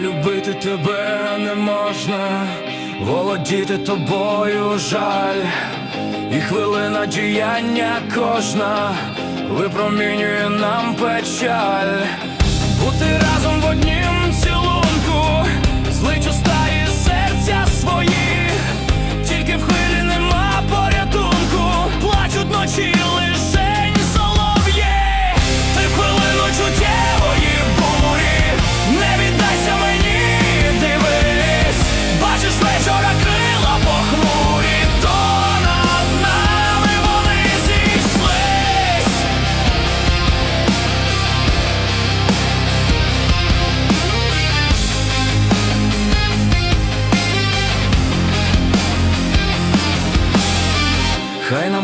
Любити тебе не можна, володіти тобою жаль, і хвилина діяння кожна випромінює нам печаль,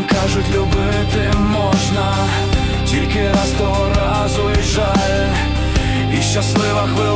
кажуть, любити можна, тільки раз того разу і жаль, і щаслива хвилина